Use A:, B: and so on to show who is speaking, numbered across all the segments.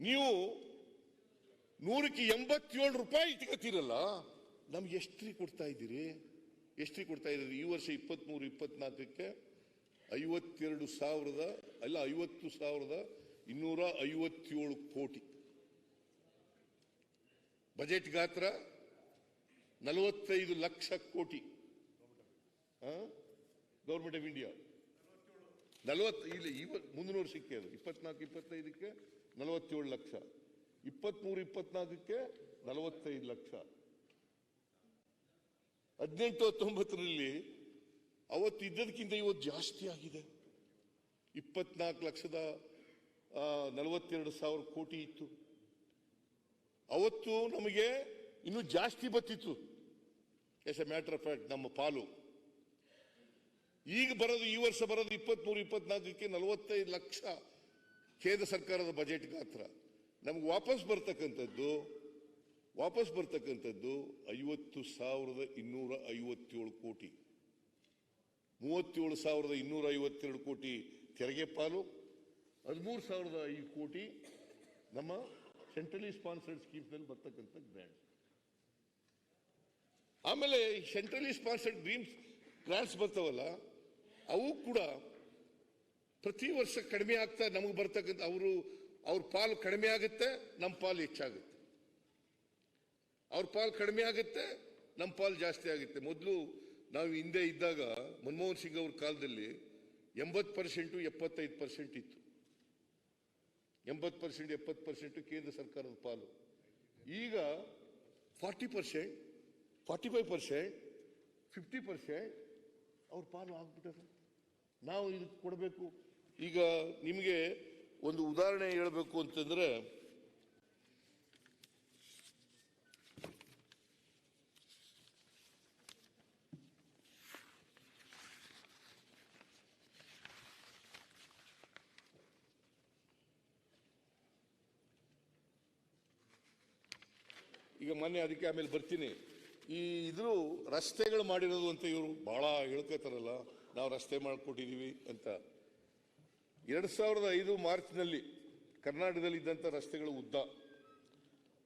A: ನೀವು ನೂರಕ್ಕೆ ಎಂಬತ್ತೇಳು ರೂಪಾಯಿ ಇಟ್ಕೋತೀರಲ್ಲ? ನಮ್ಗೆ ಎಷ್ಟ್ರಿ ಕೊಡ್ತಾ ಇದ್ದೀರಿ? ಎಷ್ಟ್ರಿ ಕೊಡ್ತಾ ಇದ್ದೀರಿ? ಈ ವರ್ಷ ಇಪ್ಪತ್ಮೂರು ಇಪ್ಪತ್ನಾಲ್ಕಕ್ಕೆ ಐವತ್ತೆರಡು ಸಾವಿರದ, ಅಲ್ಲ, ಐವತ್ತು ಸಾವಿರದ ಇನ್ನೂರ ಐವತ್ತೇಳು ಕೋಟಿ. ಬಜೆಟ್ ಗಾತ್ರ ನಲವತ್ತೈದು ಲಕ್ಷ ಕೋಟಿ. ಗೌರ್ಮೆಂಟ್ ಆಫ್ ಇಂಡಿಯಾ ನಲವತ್ತು, ಇಲ್ಲಿ ಇವ ಮುಂದಿನ ವರ್ಷಕ್ಕೆ ಇಪ್ಪತ್ನಾಲ್ಕು, ಇಪ್ಪತ್ತೈದಕ್ಕೆ ನಲವತ್ತೇಳು ಲಕ್ಷ. ಇಪ್ಪತ್ಮೂರು, ಇಪ್ಪತ್ನಾಲ್ಕಕ್ಕೆ ನಲವತ್ತೈದು ಲಕ್ಷ. ಹದಿನೆಂಟು, ಹತ್ತೊಂಬತ್ತರಲ್ಲಿ ಅವತ್ತು ಇದ್ದದಕ್ಕಿಂತ ಇವತ್ತು ಜಾಸ್ತಿ ಆಗಿದೆ. ಇಪ್ಪತ್ನಾಲ್ಕು ಲಕ್ಷದ ನಲವತ್ತೆರಡು ಸಾವಿರ ಕೋಟಿ ಇತ್ತು. ಅವತ್ತು ನಮಗೆ ಇನ್ನೂ ಜಾಸ್ತಿ ಬತ್ತಿತ್ತು as a matter of fact ನಮ್ಮ ಪಾಲು. ಈಗ ಬರೋದು, ಈ ವರ್ಷ ಬರೋದು ಇಪ್ಪತ್ಮೂರು, ಇಪ್ಪತ್ನಾಲ್ಕಕ್ಕೆ ನಲವತ್ತೈದು ಲಕ್ಷ. ಕೇಂದ್ರ ಸರ್ಕಾರದ ಬಜೆಟ್ ಗಾತ್ರ. ನಮ್ಗೆ ವಾಪಸ್ ಬರ್ತಕ್ಕಂಥದ್ದು ವಾಪಸ್ ಬರ್ತಕ್ಕಂಥದ್ದು ಐವತ್ತು ಸಾವಿರದ ಇನ್ನೂರ ಐವತ್ತೇಳು ಕೋಟಿ. ಮೂವತ್ತೇಳು ಸಾವಿರದ ಇನ್ನೂರ ಐವತ್ತೆರಡು ಕೋಟಿ ತೆರಿಗೆ ಪಾಲು, ಹದಿಮೂರು ಸಾವಿರದ ಐದು ಕೋಟಿ ನಮ್ಮ ಸೆಂಟ್ರಲಿ ಸ್ಪಾನ್ಸರ್ಡ್ ಸ್ಕೀಮ್ನಲ್ಲಿ ಬರ್ತಕ್ಕಂಥ ಗ್ರ್ಯಾಂಡ್ಸ್ ಆಮೇಲೆ ಸೆಂಟ್ರಲಿ ಸ್ಪಾನ್ಸರ್ಡ್ ಡ್ರೀಮ್ಸ್ ಗ್ರಾಂಟ್ಸ್ ಬರ್ತಾವಲ್ಲ, ಅವು ಕೂಡ ಪ್ರತಿ ವರ್ಷ ಕಡಿಮೆ ಆಗ್ತಾ ನಮಗೆ ಬರ್ತಕ್ಕಂಥ ಅವರು, ಅವ್ರ ಪಾಲು ಕಡಿಮೆ ಆಗುತ್ತೆ ನಮ್ಮ ಪಾಲು ಹೆಚ್ಚಾಗುತ್ತೆ. ಅವ್ರ ಪಾಲು ಕಡಿಮೆ ಆಗುತ್ತೆ ನಮ್ಮ ಪಾಲು ಜಾಸ್ತಿ ಆಗುತ್ತೆ. ಮೊದಲು ನಾವು ಹಿಂದೆ ಇದ್ದಾಗ ಮನಮೋಹನ್ ಸಿಂಗ್ ಅವ್ರ ಕಾಲದಲ್ಲಿ ಎಂಬತ್ತು ಪರ್ಸೆಂಟು ಎಪ್ಪತ್ತೈದು ಪರ್ಸೆಂಟ್ ಇತ್ತು. ಎಂಬತ್ತು ಪರ್ಸೆಂಟ್, ಎಪ್ಪತ್ತು ಪರ್ಸೆಂಟು ಕೇಂದ್ರ ಸರ್ಕಾರದ ಪಾಲು. ಈಗ forty percent, forty five percent, fifty percent ಅವ್ರ ಪಾಲು ಆಗ್ಬಿಟ್ಟದೆ. ನಾವು ಇದಕ್ಕೆ ಕೊಡಬೇಕು. ಈಗ ನಿಮಗೆ ಒಂದು ಉದಾಹರಣೆ ಹೇಳಬೇಕು ಅಂತಂದ್ರೆ, ಈಗ ಮೊನ್ನೆ ಅದಕ್ಕೆ ಆಮೇಲೆ ಬರ್ತೀನಿ. ಈ ಇದ್ರು ರಸ್ತೆಗಳು ಮಾಡಿರೋದು ಅಂತ ಇವರು ಬಹಳ ಹೇಳ್ಕೋತಾರಲ್ಲ ನಾವು ರಸ್ತೆ ಮಾಡಿಕೊಟ್ಟಿದ್ದೀವಿ ಅಂತ. ಎರಡ್ ಸಾವಿರದ ಐದು ಮಾರ್ಚ್ನಲ್ಲಿ ಕರ್ನಾಟಕದಲ್ಲಿ ಇದ್ದಂಥ ರಸ್ತೆಗಳ ಉದ್ದ.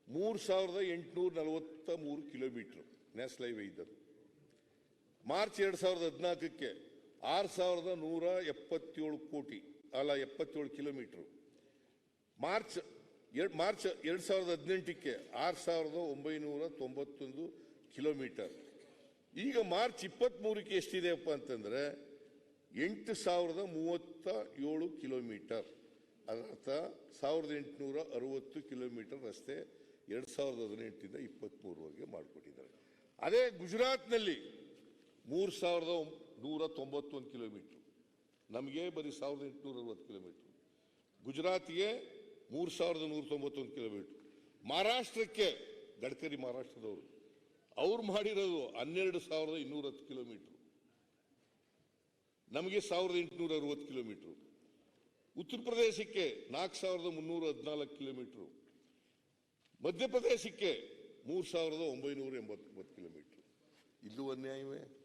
A: ಮೂರು ಸಾವಿರದ ಎಂಟುನೂರ ನಲವತ್ತ ಮೂರು ಕಿಲೋಮೀಟರ್ ನ್ಯಾಷನಲ್ ಹೈವೇ ಇದ್ದದ್ದು. ಮಾರ್ಚ್ ಎರಡು ಸಾವಿರದ ಹದಿನಾಲ್ಕಕ್ಕೆ ಆರು ಸಾವಿರದ ನೂರ ಎಪ್ಪತ್ತೇಳು ಕೋಟಿ, ಅಲ್ಲ ಎಪ್ಪತ್ತೇಳು ಕಿಲೋಮೀಟರ್. ಮಾರ್ಚ್ ಎರಡು ಮಾರ್ಚ್ ಎರಡು ಸಾವಿರದ ಹದಿನೆಂಟಕ್ಕೆ ಆರು ಸಾವಿರದ ಒಂಬೈನೂರ ತೊಂಬತ್ತೊಂದು ಕಿಲೋಮೀಟರ್. ಈಗ ಮಾರ್ಚ್ ಇಪ್ಪತ್ತ್ಮೂರಕ್ಕೆ ಎಷ್ಟಿದೆಯಪ್ಪ ಅಂತಂದ್ರೆ ಎಂಟು ಸಾವಿರದ ಮೂವತ್ತ ಏಳು ಕಿಲೋಮೀಟರ್. ಅದರರ್ಥ ಸಾವಿರದ ಎಂಟುನೂರ ಅರುವತ್ತು ಕಿಲೋಮೀಟರ್ ರಸ್ತೆ ಎರಡು ಸಾವಿರದ ಹದಿನೆಂಟರಿಂದ ಇಪ್ಪತ್ತ್ಮೂರವರೆಗೆ ಮಾಡಿಕೊಟ್ಟಿದ್ದಾರೆ. ಅದೇ ಗುಜರಾತ್ನಲ್ಲಿ ಮೂರು ಸಾವಿರದ ನೂರ ತೊಂಬತ್ತೊಂದು ಕಿಲೋಮೀಟ್ರು. ನಮಗೆ ಬರೀ ಸಾವಿರದ ಎಂಟುನೂರ ಅರವತ್ತು ಕಿಲೋಮೀಟ್ರು. ಗುಜರಾತ್ಗೆ ಮೂರು ಸಾವಿರದ ನೂರ ತೊಂಬತ್ತೊಂದು ಕಿಲೋಮೀಟ್ರ್. ಮಹಾರಾಷ್ಟ್ರಕ್ಕೆ, ಗಡ್ಕರಿ ಮಹಾರಾಷ್ಟ್ರದವರು, ಅವ್ರು ಮಾಡಿರೋದು ಹನ್ನೆರಡು ಸಾವಿರದ ಇನ್ನೂರ ಹತ್ತು ಕಿಲೋಮೀಟ್ರು. ನಮಗೆ ಸಾವಿರದ ಎಂಟುನೂರ ಅರವತ್ತು ಕಿಲೋಮೀಟ್ರು. ಉತ್ತರ ಪ್ರದೇಶಕ್ಕೆ ನಾಲ್ಕು ಸಾವಿರದ ಮುನ್ನೂರ ಹದಿನಾಲ್ಕು ಕಿಲೋಮೀಟ್ರು. ಮಧ್ಯಪ್ರದೇಶಕ್ಕೆ ಮೂರು ಸಾವಿರದ ಒಂಬೈನೂರ ಎಂಬತ್ತೊಂಬತ್ತು ಕಿಲೋಮೀಟ್ರು. ಇಲ್ಲೂ ಅನ್ಯಾಯವೇ?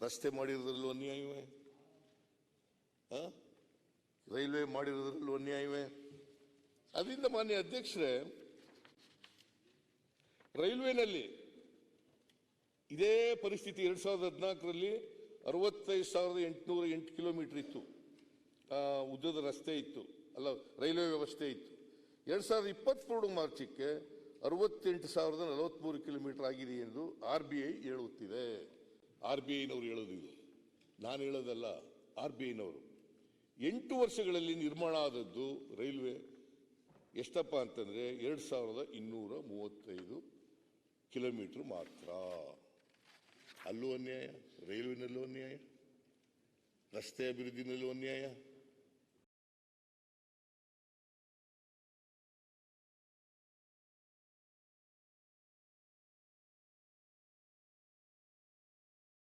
A: ರಸ್ತೆ ಮಾಡಿರೋದ್ರಲ್ಲೂ ಅನ್ಯಾಯವೇ? ರೈಲ್ವೆ ಮಾಡಿರೋದ್ರಲ್ಲೂ ಅನ್ಯಾಯವೇ? ಅದರಿಂದ ಮಾನ್ಯ ಅಧ್ಯಕ್ಷರೇ, ರೈಲ್ವೆನಲ್ಲಿ ಇದೇ ಪರಿಸ್ಥಿತಿ ಎರಡು ಸಾವಿರದ ಹದಿನಾಲ್ಕರಲ್ಲಿ ಅರವತ್ತೈದು ಸಾವಿರದ ಎಂಟುನೂರ ಎಂಟು ಕಿಲೋಮೀಟರ್ ಇತ್ತು. ಉದ್ದದ ರಸ್ತೆ ಇತ್ತು. ಅಲ್ಲ, ರೈಲ್ವೆ ವ್ಯವಸ್ಥೆ ಇತ್ತು. ಎರಡು ಸಾವಿರದ ಇಪ್ಪತ್ತ್ಮೂರು ಮಾರ್ಚಕ್ಕೆ ಅರವತ್ತೆಂಟು ಸಾವಿರದ ನಲವತ್ತ್ಮೂರು ಕಿಲೋಮೀಟರ್ ಆಗಿದೆ ಎಂದು ಆರ್ ಬಿ ಐ ಹೇಳುತ್ತಿದೆ. ಆರ್ ಬಿ ಐನವರು ಹೇಳೋದು ನಾನು ಹೇಳೋದಲ್ಲ, ಆರ್ ಬಿ ಐನವರು. ಎಂಟು ವರ್ಷಗಳಲ್ಲಿ ನಿರ್ಮಾಣ ಆದದ್ದು ರೈಲ್ವೆ ಎಷ್ಟಪ್ಪ ಅಂತಂದರೆ ಎರಡು ಸಾವಿರದ ಇನ್ನೂರ ಮೂವತ್ತೈದು ಕಿಲೋಮೀಟ್ರ್ ಮಾತ್ರ. ಅಲ್ಲೂ ಅನ್ಯಾಯ ರೈಲ್ವೆನಲ್ಲೂ ಅನ್ಯಾಯ ರಸ್ತೆ ಅಭಿವೃದ್ಧಿನಲ್ಲೂ ಅನ್ಯಾಯ